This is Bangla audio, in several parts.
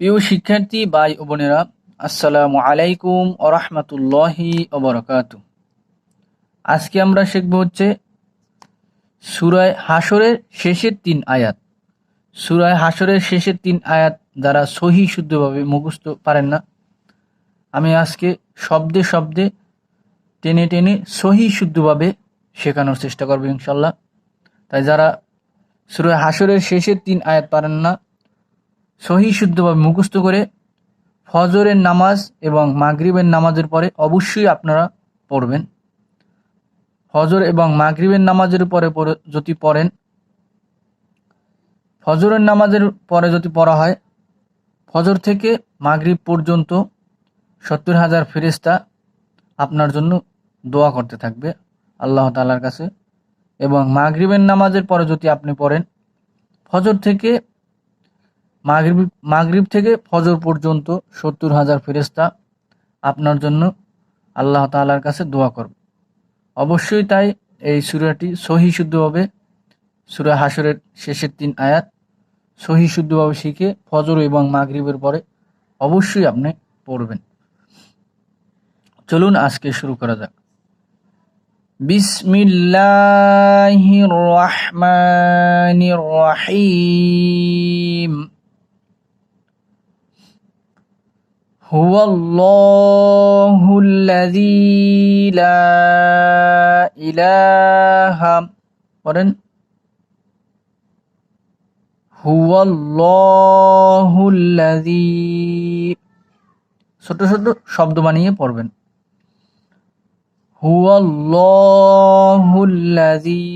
প্রিয় শিক্ষার্থী, ভাই ও বোনেরা, আসসালামু আলাইকুম ও রহমতুল্লাহি আজকে আমরা শিখব হচ্ছে সুরায় হাসরের শেষের তিন আয়াত। সুরায় হাসরের শেষের তিন আয়াত যারা সহি শুদ্ধভাবে মুখস্থ পারেন না, আমি আজকে শব্দে শব্দে টেনে টেনে সহি শুদ্ধভাবে শেখানোর চেষ্টা করব ইনশাল্লাহ তাই যারা সুরায় হাসরের শেষের তিন আয়াত পারেন না সহি শুদ্ধভাবে মুখস্থ করে ফজরের নামাজ এবং মাগরিবের নামাজের পরে অবশ্যই আপনারা পড়বেন। ফজর এবং মাগরিবের নামাজের পরে যদি পড়েন, ফজরের নামাজের পরে যদি পড়া হয়, ফজর থেকে মাগরিব পর্যন্ত সত্তর হাজার ফেরিস্তা আপনার জন্য দোয়া করতে থাকবে আল্লাহ তালার কাছে। এবং মাগরিবের নামাজের পরে যদি আপনি পড়েন, ফজর থেকে মাগরিব মাগরিব থেকে ফজর পর্যন্ত সত্তর হাজার ফেরেস্তা আপনার জন্য আল্লাহ তালার কাছে দোয়া করবে। অবশ্যই তাই এই সুরাটি সহি শুদ্ধভাবে, সুরা হাসরের শেষের তিন আয়াত সহি শুদ্ধভাবে শিখে ফজর এবং মাগরিবের পরে অবশ্যই আপনি পড়বেন। চলুন আজকে শুরু করা যাক। বিসমিল্লাহির রহমানির রহিম। هو الله الذي لا إله পড়েন هو الله الذي ছোট ছোট শব্দ বানিয়ে পড়বেন هو الله الذي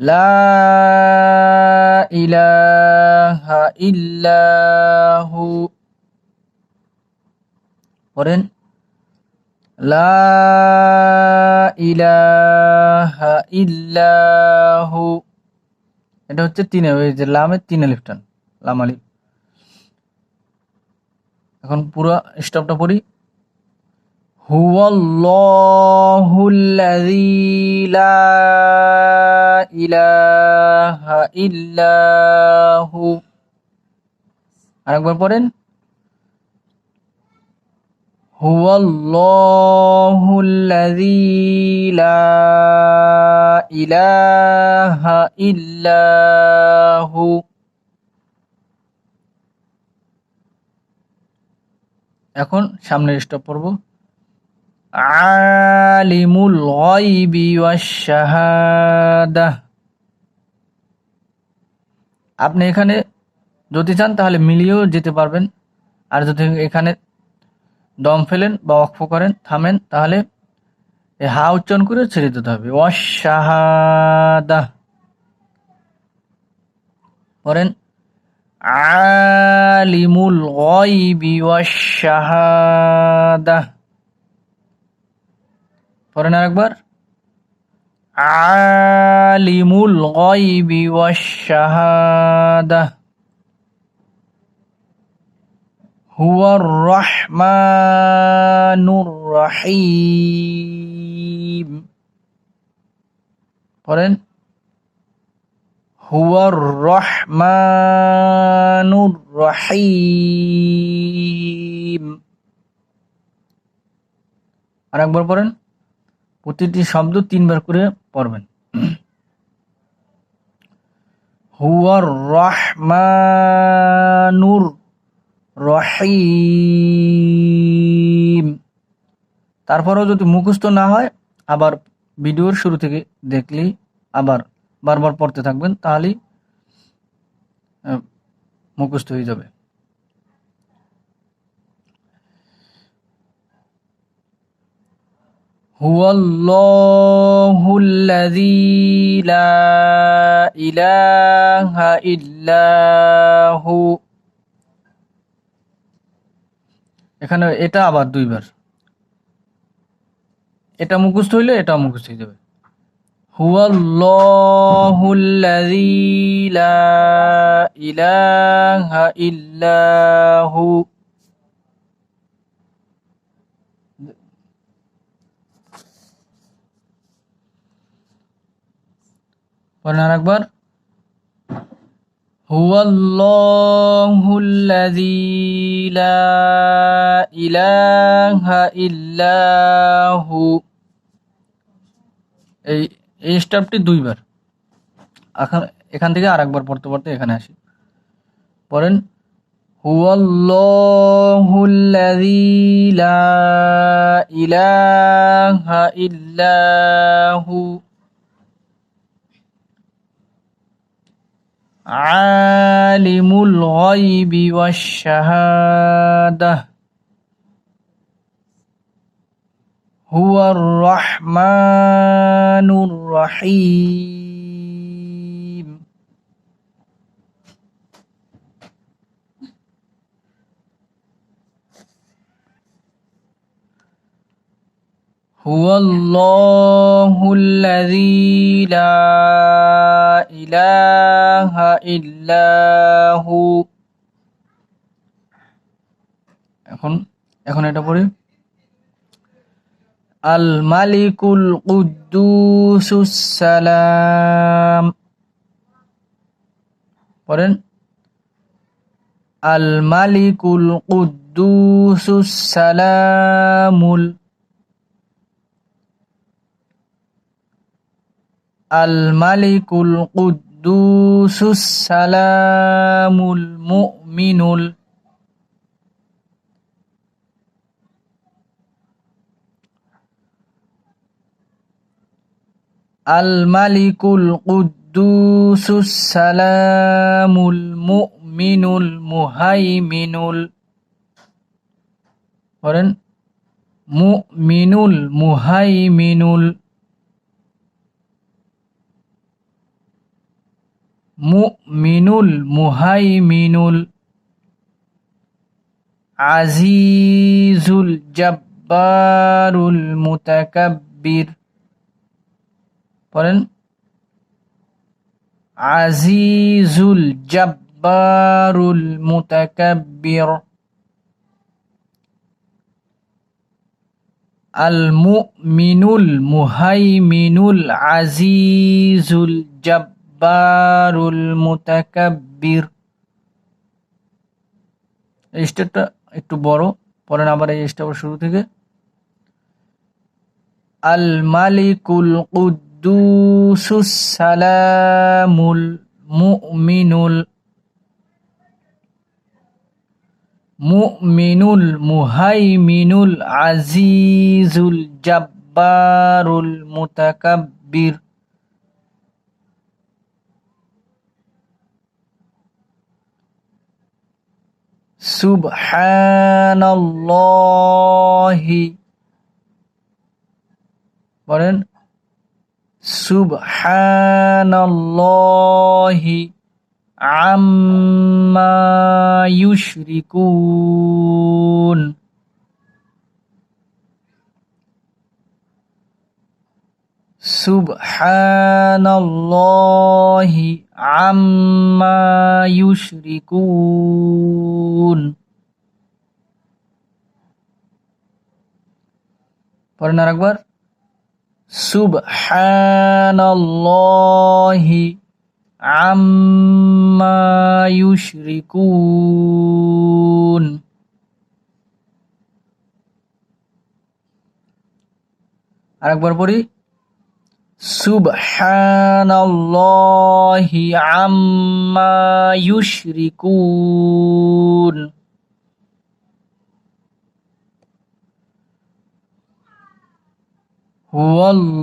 لا ইলাহা ইল্লাহু পড়েন লা ইলাহা ইল্লাহু এটা হচ্ছে তিনে, ওই যে লামের তিনে লিফটান, লাম আলিফ। এখন পুরো স্টপটা পড়ি। হুয়াল্লাহুল্লাযী লা ইলাহা ইল্লাহু আরেকবার পড়েন। হুয়াল্লাহুল্লাযী লা ইলাহা ইল্লাহু। এখন সামনের স্টপ পড়ব। আলিমুল ওয়াশ শাহাদাহ আপনি এখানে যদি চান তাহলে মিলিয়েও যেতে পারবেন। আর যদি এখানে দম ফেলেন বা অক্ষ করেন, থামেন, তাহলে হা উচ্চারণ করে ছেড়ে দিতে হবে। অশাহাদা পড়েন, আলিমুল গায়বি ওয়াশ-শাহাদা পড়েন আরেকবার আলিমুল গায়বি ওয়াশ-শাহাদা। হুয়ার রহমানুর রহিম। পড়েন হুয়ার রহমানুর রহিম। আরেকবার পড়েন প্রতিটি শব্দ তিনবার করে পড়বেন। হুয়ার রহমানুর রহিম। তারপরেও যদি মুখস্থ না হয়, আবার ভিডিওর শুরু থেকে দেখলেই আবার বারবার পড়তে থাকবেন, তাহলেই মুখস্থ হয়ে যাবে। هو الله الذي لا إله إلا هو এখানে এটা আবার দুইবার এটা মুখস্থ হইলে এটা মুখস্থ হয়ে যাবে হুয়াল্লাহুল্লাযী লা ইলাহা ইল্লাহু পড়েন আর একবার هو الله الذي لا إله إلا هو এই এই স্টেপটি দুইবার এখন এখান থেকে আরেকবার পড়তে পড়তে এখানে আসি পড়েন হুয়াল্লাহু الذي لا إله إلا عالم الغيب والشهادة. هو الرحمن الرحيم. هو الله الذي لا إله إلا هو এখন এখন এটা পড়ি আল মালিকুল কুদ্দুসুস সালাম পড়েন আল মালিকুল কুদ্দুসুস সালামুল আল মালিকুল কুদ্দুসুস সালামুল মুমিনুল। আল মালিকুল কুদ্দুসুস সালামুল মুমিনুল মুহাইমিনুল। বলেন মুমিনুল মুহাইমিনুল। মুমিনুল মুহাইমিনুল আজিজুল জব্বারুল মুতাকাব্বির। পড়েন আজিজুল জব্বারুল মুতাকাব্বির। আল মুমিনুল মুহাইমিনুল আজিজুল জব্বারুল এই স্টেপটা একটু বড় পড়েন আবার এই স্টেপের শুরু থেকে। আল মালিকুল কুদ্দুসুস সালামুল মুমিনুল মুমিনুল মুহাইমিনুল আজিজুল জব্বারুল মুতাকাব্বির। সুবহানাল্লাহি বলেন সুবহানাল্লাহি আম্মা ইউশরিকুন সুবহানাল্লাহি আম্মা ইউশরিকুন পড়েন আরেকবার সুবহানাল্লাহি আম্মা ইউশরিকুন আরেকবার পড়ি সুবহানাল্লাহি Subhanallahi amma yushrikun. Wallahul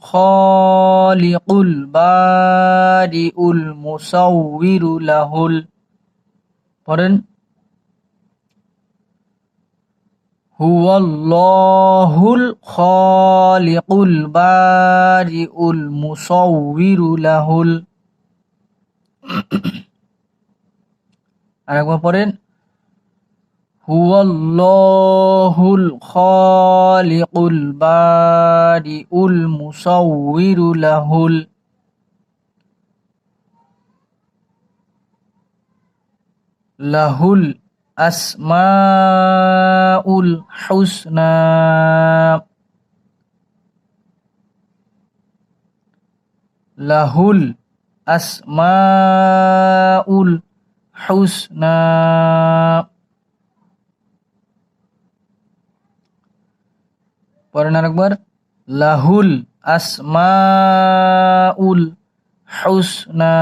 khaliqul badi'ul musawwiru lahul. Pardon? هو الله الخالق البارئ المصور له ال- আরেকবার পড়েন هو الله الخالق البارئ المصور له ال- له আসমাউল হুসনা লাহুল আসমাউল হুসনা পরেন আরেকবার লাহুল আসমাউল হুসনা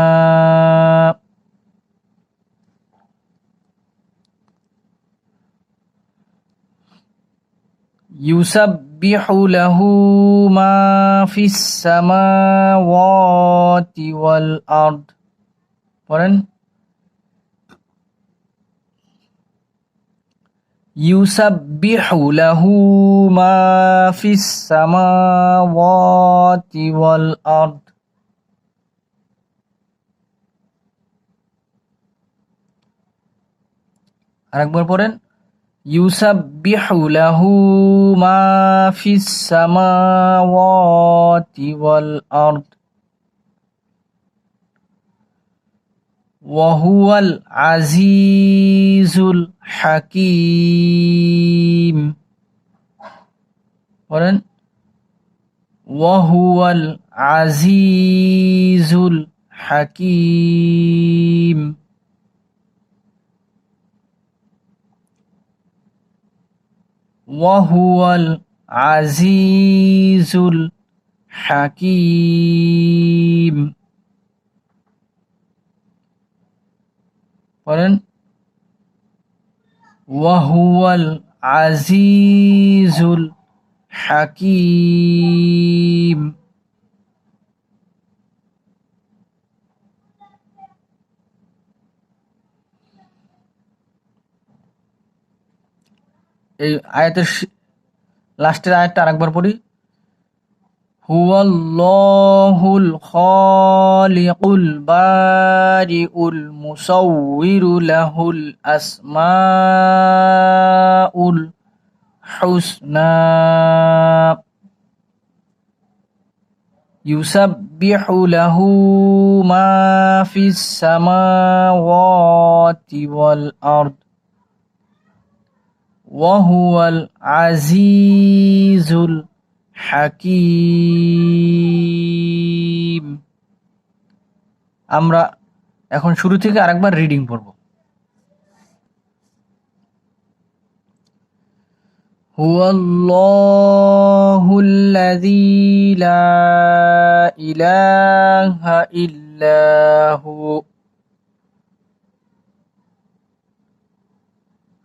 يسبح له ما في السماوات والأرض পড়েন يسبح له ما في السماوات والأرض আরেকবার পড়েন ইউসাব্বিহু লাহু মা ফিস সামাওয়াতি ওয়াল আরদ وهو العزيز الحكيم বলেন وهو العزيز الحكيم ওয়াহুয়াল আজিজুল হাকিম পড়েন ওয়াহুয়াল আজিজুল হাকিম এই আয়াতের লাস্টের আয়াতটা আরেকবার পড়ি হুয়াল্লাহুল খালিকুল বারিউল মুসাউবিরু লাহুল আসমাউল হুসনা يسبح له ما في السماوات والأرض وهو العزيز الحكيم আমরা এখন শুরু থেকে আরেকবার রিডিং পড়ব هو الله الذي لا إله إلا هو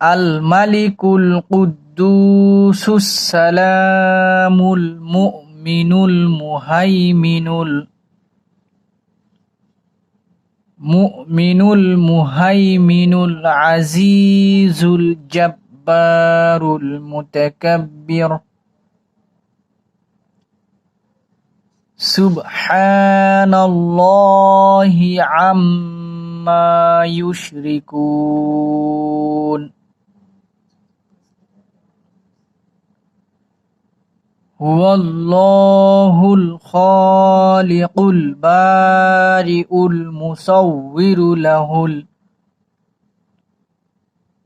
আল মালিকুল কুদ্দুসুস সালামুল মুমিনুল মুহাইমিনুল মুমিনুল মুহাইমিনুল আজিজুল জব্বারুল মুতাকাব্বির সুবহানাল্লাহি আম্মা ইউশরিকুন هو الله الخالق البارئ المصور له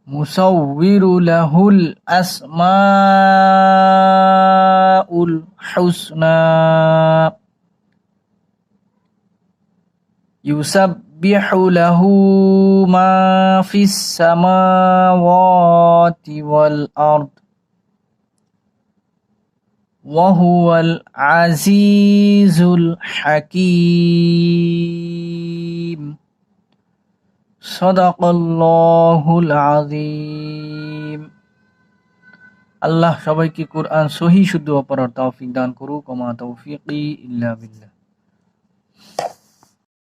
المصور له الأسماء الحسنى. يسبح له ما في السماوات والأرض. وهو العزيز الحكيم صدق الله العظيم আল্লাহ সবাইকে কোরআন সহি শুদ্ধ অপরার তৌফিক দান করুক ওমা তৌফিকি ইল্লা বিল্লাহ